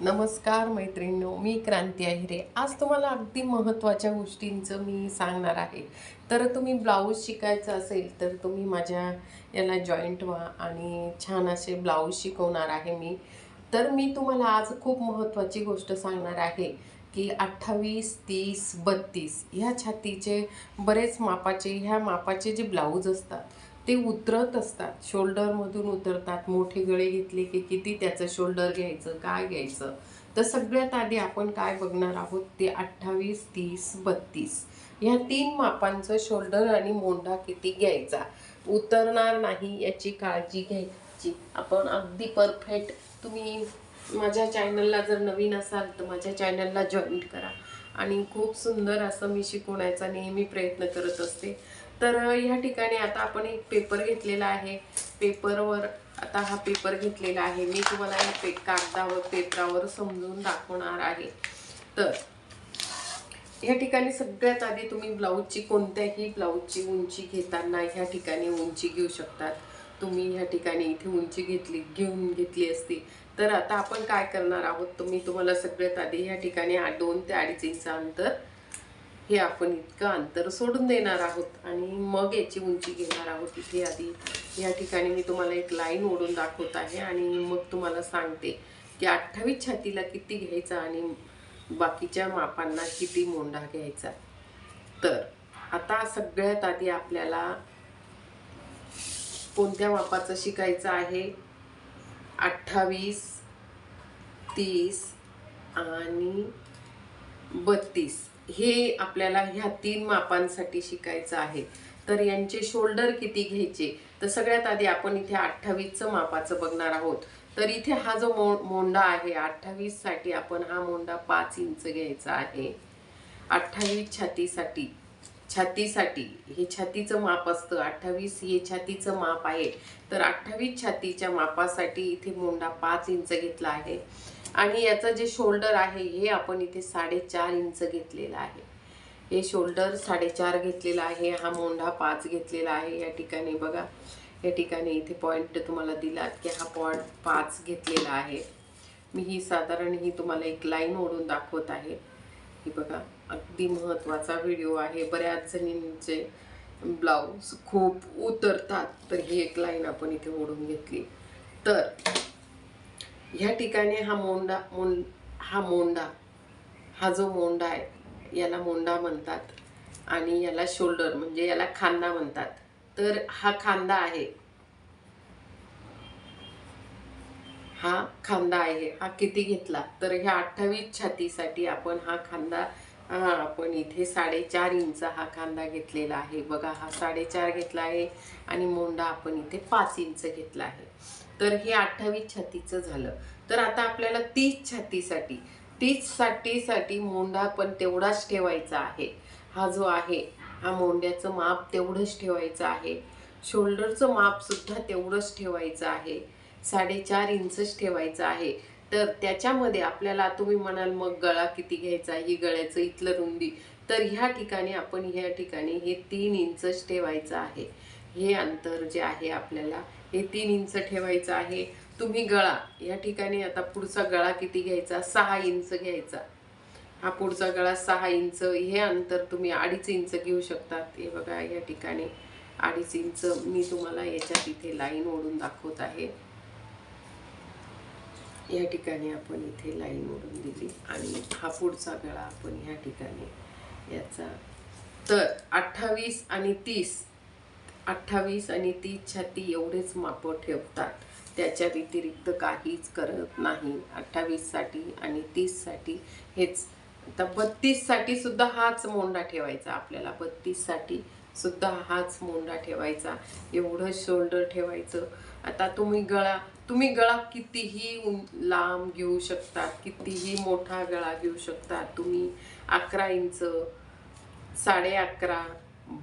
नमस्कार मैत्रिणींनो मी क्रांती अहिरे आज तुम्हाला अगदी महत्त्वाच्या गोष्टींचं मी सांगणार आहे. तर तुम्ही ब्लाऊज शिकायचं असेल तर तुम्ही माझ्या याला जॉईंट व्हा आणि छान असे ब्लाऊज शिकवणार आहे मी. तर मी तुम्हाला आज खूप महत्त्वाची गोष्ट सांगणार आहे की अठ्ठावीस तीस बत्तीस ह्या छातीचे बरेच मापाचे ह्या मापाचे जे ब्लाऊज असतात ते उतरत असतात. शोल्डरमधून उतरतात. मोठे गळे घेतले की किती त्याचं शोल्डर घ्यायचं काय घ्यायचं? तर सगळ्यात आधी आपण काय बघणार आहोत? ते अठ्ठावीस तीस बत्तीस. ह्या तीन मापांचं शोल्डर आणि मोंढा किती घ्यायचा? उतरणार नाही याची काळजी घ्यायची. आपण अगदी परफेक्ट तुम्ही माझ्या चॅनलला जर नवीन असाल तर माझ्या चॅनलला जॉईन करा. आणि खूप सुंदर असं मी शिकवण्याचा नेहमी प्रयत्न करत असते. तर ह्या ठिकाणी आता आपण एक पेपर घेतलेला आहे. पेपरवर आता हा पेपर घेतलेला आहे. मी तुम्हाला या पे कागदावर पेपरावर समजून दाखवणार आहे. तर या ठिकाणी सगळ्यात आधी तुम्ही ब्लाऊजची कोणत्याही ब्लाऊजची उंची घेताना ह्या ठिकाणी उंची घेऊ शकतात. तुम्ही ह्या ठिकाणी इथे उंची घेतली घेऊन घेतली असती. तर आता आपण काय करणार आहोत? तुम्ही तुम्हाला सगळ्यात आधी ह्या ठिकाणी दोन ते अडीच इंच अंतर हे आपण इतकं अंतर सोडून देणार आहोत. आणि मग याची उंची घेणार आहोत. इथे आधी या ठिकाणी मी तुम्हाला एक लाईन ओढून दाखवत आहे आणि मग तुम्हाला सांगते की अठ्ठावीस छातीला किती घ्यायचा आणि बाकीच्या मापांना किती मोंढा घ्यायचा. तर आता सगळ्यात आधी आपल्याला कोणत्या मापाचं शिकायचं आहे? अठ्ठावीस तीस आणि बत्तीस. हे आपल्याला ह्या तीन मापांसाठी शिकायचं आहे. तर यांचे शोल्डर किती घ्यायचे? तर सगळ्यात आधी आपण इथे अठ्ठावीसचं मापाचं बघणार आहोत. तर इथे हा जो मो मोंडा आहे अठ्ठावीससाठी आपण हा मोंडा पाच इंच घ्यायचा आहे. अठ्ठावीस छातीसाठी. छातीसाठी हे छातीचं माप असतं. अठ्ठावीस हे छातीचं माप आहे. तर अठ्ठावीस छातीच्या मापासाठी इथे मोंडा पाच इंच घेतला आहे. आणि याचं जे शोल्डर आहे हे आपण इथे साडेचार इंच घेतलेलं आहे. हे शोल्डर साडेचार घेतलेला आहे. हा मोंढा पाच घेतलेला आहे. या ठिकाणी बघा. या ठिकाणी इथे पॉईंट तुम्हाला दिलात की हा पॉईंट पाच घेतलेला आहे. मी ही साधारण ही तुम्हाला एक लाईन ओढून दाखवत आहे. ही बघा. अगदी महत्त्वाचा व्हिडिओ आहे. बऱ्याच जणींचे ब्लाऊज खूप उतरतात. तर ही एक लाईन आपण इथे ओढून घेतली. तर ह्या ठिकाणी हा मोंडा मों हा मोंडा हा जो मोंडा आहे याला मोंडा म्हणतात आणि याला शोल्डर म्हणजे याला खांदा म्हणतात. तर हा खांदा आहे. हा खांदा आहे. हा किती घेतला? तर ह्या अठ्ठावीस छातीसाठी आपण हा खांदा आपण इथे साडेचार इंच हा कांदा घेतलेला आहे. बघा हा साडेचार घेतला आहे आणि मोंडा आपण इथे पाच इंच घेतला आहे. तर हे अठ्ठावीस छातीचं झालं. तर आता आपल्याला तीस छातीसाठी तीस साठीसाठी मोंडा पण तेवढाच ठेवायचा आहे. हा जो आहे हा मोंड्याचं माप तेवढंच ठेवायचं आहे. शोल्डरचं माप सुद्धा तेवढंच ठेवायचं आहे. साडेचार इंचच ठेवायचं आहे. तर त्याच्यामध्ये आपल्याला तुम्ही म्हणाल मग गळा किती घ्यायचा ही गळ्याचं इथलं रुंदी तर ह्या ठिकाणी आपण ह्या ठिकाणी हे तीन इंचच ठेवायचं आहे. हे अंतर जे आहे आपल्याला हे तीन इंच ठेवायचं आहे. तुम्ही गळा या ठिकाणी आता पुढचा गळा किती घ्यायचा? सहा इंच घ्यायचा. हा पुढचा गळा सहा इंच हे अंतर तुम्ही अडीच इंच घेऊ शकतात हे बघा या ठिकाणी अडीच इंच मी तुम्हाला याच्यात इथे लाईन ओढून दाखवत आहे. या ठिकाणी आपण इथे लाईन ओढून दिली आणि हा पुढचा गळा आपण ह्या ठिकाणी याचा. तर अठ्ठावीस आणि तीस अठ्ठावीस आणि तीस छाती एवढेच मापं ठेवतात. त्याच्या व्यतिरिक्त काहीच करत नाही. अठ्ठावीससाठी आणि तीससाठी हेच. आता बत्तीससाठी सुद्धा हाच मोंडा ठेवायचा. आपल्याला बत्तीससाठी सुद्धा हाच मोंडा ठेवायचा. एवढं शोल्डर ठेवायचं. आता तुम्ही गळा तुम्ही गळा कितीही लांब घेऊ शकतात कितीही मोठा गळा घेऊ शकता तुम्ही अकरा इंच साडे अकरा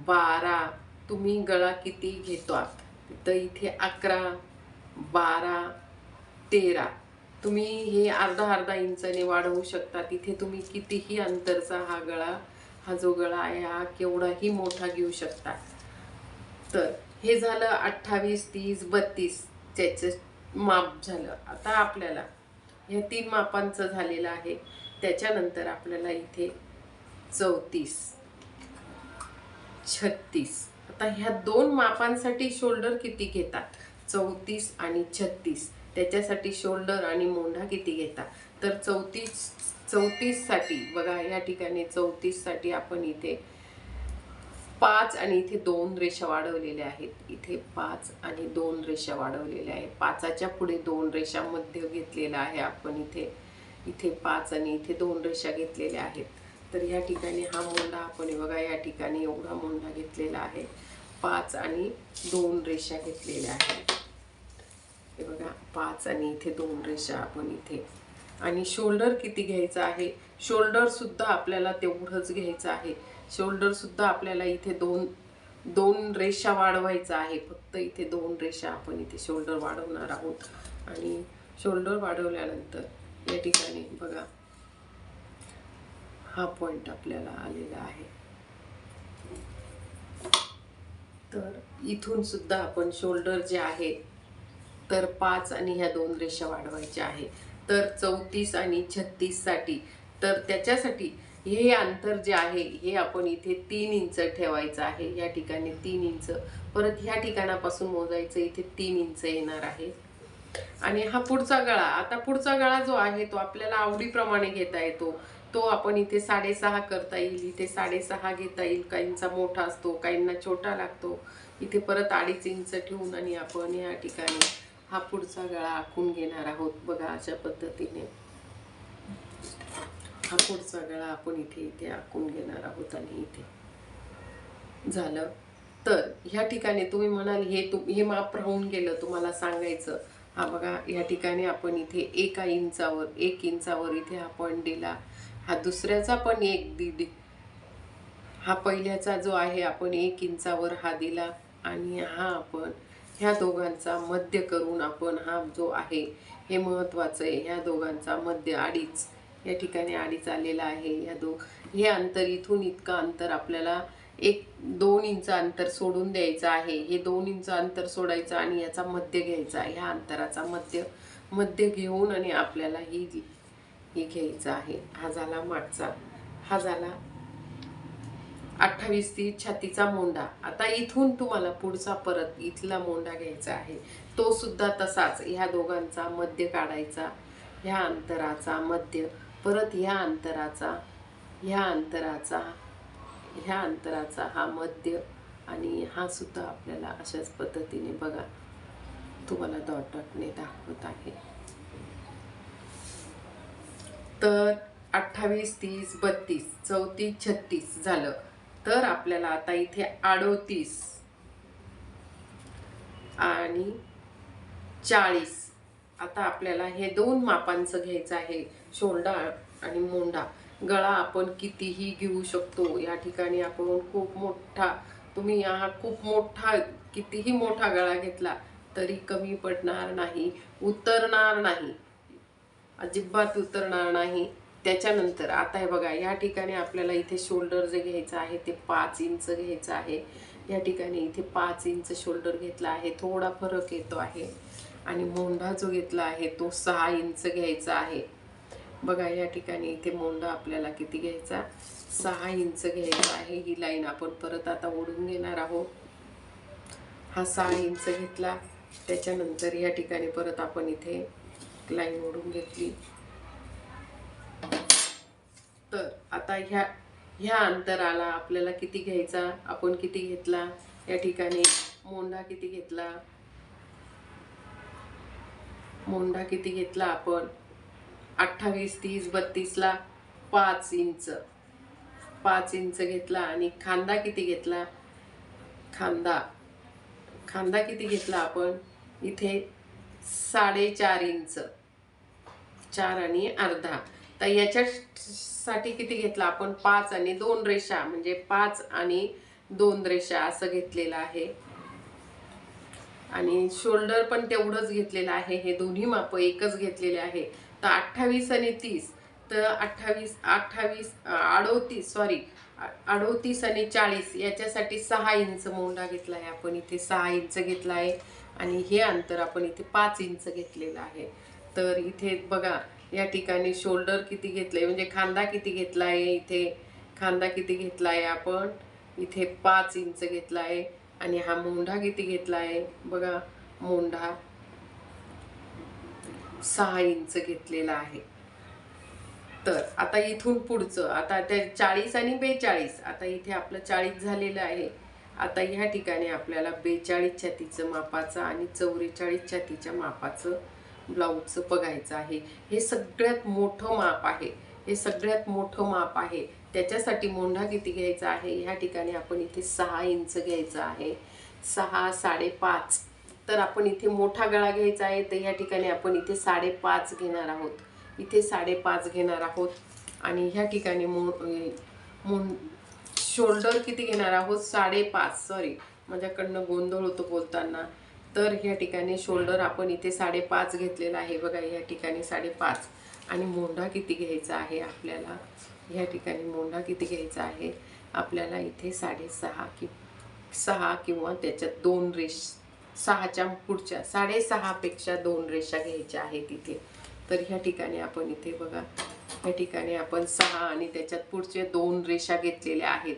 बारा तुम्ही गळा किती घेतात तर इथे अकरा बारा तेरा. तुम्ही हे अर्धा अर्धा इंचाने वाढवू शकता तिथे तुम्ही कितीही अंतरचा हा गळा हा जो गळा आहे हा केवढाही मोठा घेऊ शकता तर हे झालं अठ्ठावीस तीस बत्तीस त्याचं माप झालं. आता आपल्याला ह्या तीन मापांचं झालेलं आहे. त्याच्यानंतर आपल्याला इथे चौतीस छत्तीस. आता ह्या दोन मापांसाठी शोल्डर किती घेतात? चौतीस आणि छत्तीस. त्याच्यासाठी शोल्डर आणि मोंढा किती घेतात? तर चौतीस चौतीससाठी बघा या ठिकाणी चौतीससाठी आपण इथे पाच आणि इथे दोन रेषा वाढवलेल्या आहेत. इथे पाच आणि दोन रेषा वाढवलेल्या आहेत. पाचाच्या पुढे दोन रेषा मध्य घेतलेला आहे. आपण इथे इथे पाच आणि इथे दोन रेषा घेतलेल्या आहेत. तर या ठिकाणी हा मोंडा आपण बघा या ठिकाणी एवढा मोंडा घेतलेला आहे. पाच आणि दोन रेषा घेतलेल्या आहेत. हे बघा पाच आणि इथे दोन रेषा आपण इथे. आणि शोल्डर किती घ्यायचं आहे? शोल्डरसुद्धा आपल्याला तेवढंच घ्यायचं आहे. शोल्डर सुद्धा आपल्याला इथे दोन दोन रेषा वाढवायचा आहे. फक्त इथे दोन रेषा आपण इथे शोल्डर वाढवणार आहोत. आणि शोल्डर वाढवल्यानंतर या ठिकाणी बघा हा पॉइंट आपल्याला आलेला आहे. तर इथून सुद्धा आपण शोल्डर जे आहे तर पाच आणि ह्या दोन रेषा वाढवायच्या आहे. तर चौतीस आणि छत्तीससाठी तर त्याच्यासाठी हे अंतर जे आहे हे आपण इथे तीन इंच ठेवायचं आहे. या ठिकाणी तीन इंच. परत ह्या ठिकाणापासून मोजायचं इथे तीन इंच येणार आहे. आणि हा पुढचा गळा. आता पुढचा गळा जो आहे तो आपल्याला आवडीप्रमाणे घेता येतो. तो आपण इथे साडेसहा करता येईल. इथे साडेसहा घेता येईल. काहींचा मोठा असतो काहींना छोटा लागतो. इथे परत अडीच इंच ठेवून आणि आपण या ठिकाणी हा पुढचा गळा आखून घेणार आहोत. बघा अशा पद्धतीने. हा पुढचा गळा आपण इथे इथे आखून घेणार आहोत आणि इथे. झालं. तर ह्या ठिकाणी तुम्ही म्हणाल हे तु हे माप राहून गेलं तुम्हाला सांगायचं. हा बघा ह्या ठिकाणी आपण इथे एका इंचावर एक इंचावर इथे हा पॉईंट दिला. हा दुसऱ्याचा पण एक दीड. हा पहिल्याचा जो आहे आपण एक इंचावर हा दिला. आणि हा आपण ह्या दोघांचा मध्य करून आपण हा जो आहे हे महत्त्वाचं आहे. ह्या दोघांचा मध्य अडीच. या ठिकाणी अडीच आलेला आहे. या दो हे अंतर इथून इतकं अंतर आपल्याला एक दोन इंच अंतर सोडून द्यायचं आहे. हे दोन इंच अंतर सोडायचं आणि याचा मध्य घ्यायचा ह्या अंतराचा मध्य मध्य घेऊन आणि आपल्याला ही हे घ्यायचं आहे. हा झाला मागचा हा झाला अठ्ठावीस ती छातीचा मोंडा. आता इथून तुम्हाला पुढचा परत इथला मोंडा घ्यायचा आहे. तो सुद्धा तसाच. ह्या दोघांचा मध्य काढायचा ह्या अंतराचा मध्य परत ह्या अंतराचा ह्या अंतराचा ह्या अंतराचा हा मध्य आणि हा सुद्धा आपल्याला अशाच पद्धतीने बघा. तुम्हाला डॉट डॉटने दाखवत आहे. तर अठ्ठावीस तीस बत्तीस चौतीस छत्तीस झालं. तर आपल्याला आता इथे अडोतीस आणि चाळीस. आता आपल्याला हे दोन मापांचं घ्यायचं आहे शोल्डा आणि मोंडा. गळा आपण कितीही घेऊ शकतो या ठिकाणी आपण खूप मोठा तुम्ही हा खूप मोठा कितीही मोठा गळा घेतला तरी कमी पडणार नाही उतरणार नाही. अजिबात उतरणार नाही. त्याच्यानंतर आता हे बघा या ठिकाणी आपल्याला इथे शोल्डर जे घ्यायचं आहे ते पाच इंच घ्यायचं आहे. या ठिकाणी इथे पाच इंच शोल्डर घेतला आहे थोडा फरक येतो आहे. आणि मोंढा जो घेतला आहे तो सहा इंच घ्यायचा आहे. बघा या ठिकाणी इथे मोंढा आपल्याला किती घ्यायचा? सहा इंच घ्यायचा आहे ही लाईन. आपण परत आता ओढून घेणार आहोत. हा सहा इंच घेतला. त्याच्यानंतर या ठिकाणी परत आपण इथे लाईन ओढून घेतली. तर आता ह्या ह्या अंतराला आपल्याला किती घ्यायचा? आपण किती घेतला? या ठिकाणी मोंढा किती घेतला? मोंढा किती घेतला आपण? अठ्ठावीस तीस बत्तीसला पाच इंच. पाच इंच घेतला आणि खांदा किती घेतला? खांदा. खांदा किती घेतला आपण? इथे साडेचार इंच. चार आणि अर्धा. तर याच्यासाठी किती घेतला आपण? पाच आणि दोन रेषा. म्हणजे पाच आणि दोन रेषा असं घेतलेलं आहे. आणि शोल्डर पण तेवढंच घेतलेलं आहे. हे दोन्ही माप एकच घेतलेले आहे. तर अठ्ठावीस आणि तीस तर अठ्ठावीस अठ्ठावीस अडोतीस सॉरी अडोतीस आणि चाळीस याच्यासाठी सहा इंच मोंडा घेतला आहे आपण. इथे सहा इंच घेतला आहे आणि हे अंतर आपण इथे पाच इंच घेतलेलं आहे. तर इथे बघा या ठिकाणी शोल्डर किती घेतलं आहे म्हणजे खांदा किती घेतला आहे इथे? खांदा किती घेतला आहे आपण? इथे पाच इंच घेतला आहे आणि हा मोंढा किती घेतला आहे बघा मोंढा सहा इंच घेतलेला आहे. तर आता इथून पुढचं आता त्या चाळीस आणि बेचाळीस आता इथे आपलं चाळीस झालेलं आहे. आता ह्या ठिकाणी आपल्याला बेचाळीस छातीचं मापाचं आणि चौवेचाळीस छातीच्या मापाचं ब्लाऊजचं बघायचं आहे. हे सगळ्यात मोठं माप आहे. हे सगळ्यात मोठं माप आहे. त्याच्यासाठी मोंढा किती घ्यायचा आहे? ह्या ठिकाणी आपण इथे सहा इंच घ्यायचं आहे. सहा साडेपाच. तर आपण इथे मोठा गळा घ्यायचा आहे तर ह्या ठिकाणी आपण इथे साडेपाच घेणार आहोत. इथे साडेपाच घेणार आहोत. आणि ह्या ठिकाणी मो शोल्डर किती घेणार आहोत? साडेपाच. सॉरी माझ्याकडनं गोंधळ होतो बोलताना. तर ह्या ठिकाणी शोल्डर आपण इथे साडेपाच घेतलेला आहे. बघा ह्या ठिकाणी साडेपाच. आणि मोंढा किती घ्यायचा आहे आपल्याला? ह्या ठिकाणी मोंढा किती घ्यायचा आहे? आपल्याला इथे साडेसहा कि सहा किंवा त्याच्यात दोन रेष सहाच्या पुढच्या साडेसहापेक्षा दोन रेषा घ्यायच्या आहेत इथे. तर ह्या ठिकाणी आपण इथे बघा. ह्या ठिकाणी आपण सहा आणि त्याच्यात पुढचे दोन रेषा घेतलेल्या आहेत.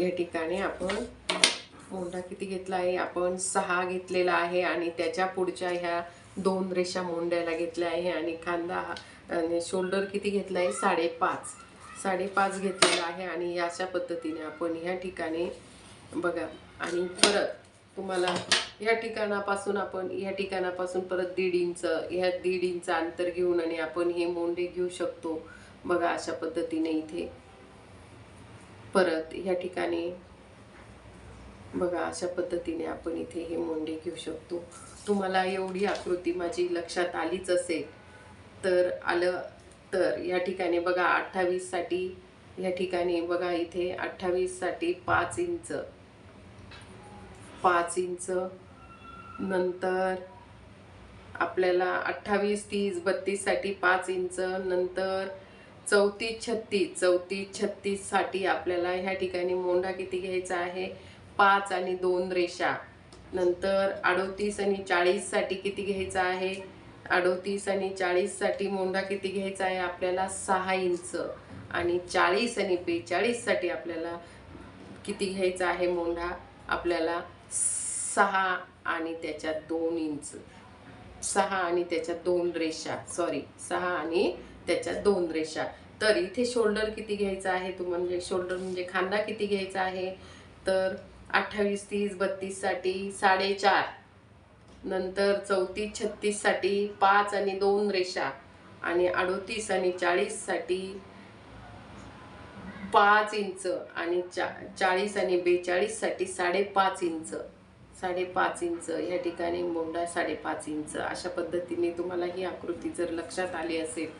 या ठिकाणी आपण मोंढा किती घेतला आहे? आपण सहा घेतलेला आहे आणि त्याच्या पुढच्या ह्या दोन रेषा मोंड्याला घेतल्या आहे आणि खांदा हा- आणि शोल्डर किती घेतला आहे? साडेपाच. साडेपाच घेतलेला आहे आणि अशा पद्धतीने आपण ह्या ठिकाणी बघा. आणि परत तुम्हाला ह्या ठिकाणापासून आपण ह्या ठिकाणापासून परत दीड इंच ह्या दीड इंच अंतर घेऊन आणि आपण हे मोंडे घेऊ शकतो बघा अशा पद्धतीने इथे. परत ह्या ठिकाणी बघा अशा पद्धतीने आपण इथे हे मोंडे घेऊ शकतो. तुम्हाला एवढी आकृती माझी लक्षात आलीच असेल तर आलं तर. या ठिकाणी बघा अठ्ठावीससाठी या ठिकाणी बघा इथे अठ्ठावीससाठी पाच इंच. पाच इंच. नंतर आपल्याला अठ्ठावीस तीस बत्तीससाठी पाच इंच. नंतर चौतीस छत्तीस. चौतीस छत्तीससाठी आपल्याला ह्या ठिकाणी मोंढा किती घ्यायचा आहे? पाच आणि दोन रेषा. नंतर अडोतीस आणि चाळीससाठी किती घ्यायचा आहे? अडोतीस आणि चाळीससाठी मोंढा किती घ्यायचा आहे आपल्याला? सहा इंच. आणि चाळीस आणि बेचाळीससाठी आपल्याला किती घ्यायचा आहे मोंढा? आपल्याला सहा आणि त्याच्यात दोन इंच. सहा आणि त्याच्यात दोन रेषा. सॉरी सहा आणि त्याच्यात दोन रेषा. तर इथे शोल्डर किती घ्यायचा आहे? तू म्हणजे शोल्डर म्हणजे खांदा किती घ्यायचा आहे? तर अठ्ठावीस तीस बत्तीससाठी साडेचार. नंतर चौतीस छत्तीससाठी पाच आणि दोन रेषा आणि अडोतीस आणि चाळीससाठी पाच इंच आणि चा चाळीस आणि बेचाळीससाठी साडेपाच इंच. साडेपाच इंच. या ठिकाणी मोंडा साडेपाच इंच. अशा पद्धतीने तुम्हाला ही आकृती जर लक्षात आली असेल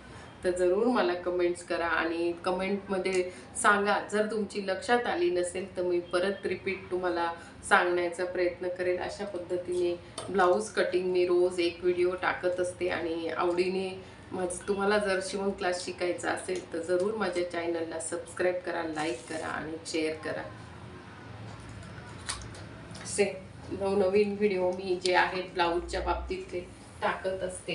तर जरूर मला कमेंट्स करा आणि कमेंटमध्ये सांगा. जर तुमची लक्षात आली नसेल तर मी परत रिपीट तुम्हाला सांगण्याचा प्रयत्न करेल. अशा पद्धतीने ब्लाऊज कटिंग मी रोज एक व्हिडिओ टाकत असते आणि आवडीने माझं तुम्हाला जर शिवण क्लास शिकायचा असेल तर जरूर माझ्या चॅनलला सबस्क्राईब करा लाईक करा आणि शेअर करा. असे नवनवीन व्हिडिओ मी जे आहेत ब्लाऊजच्या बाबतीत ते टाकत असते.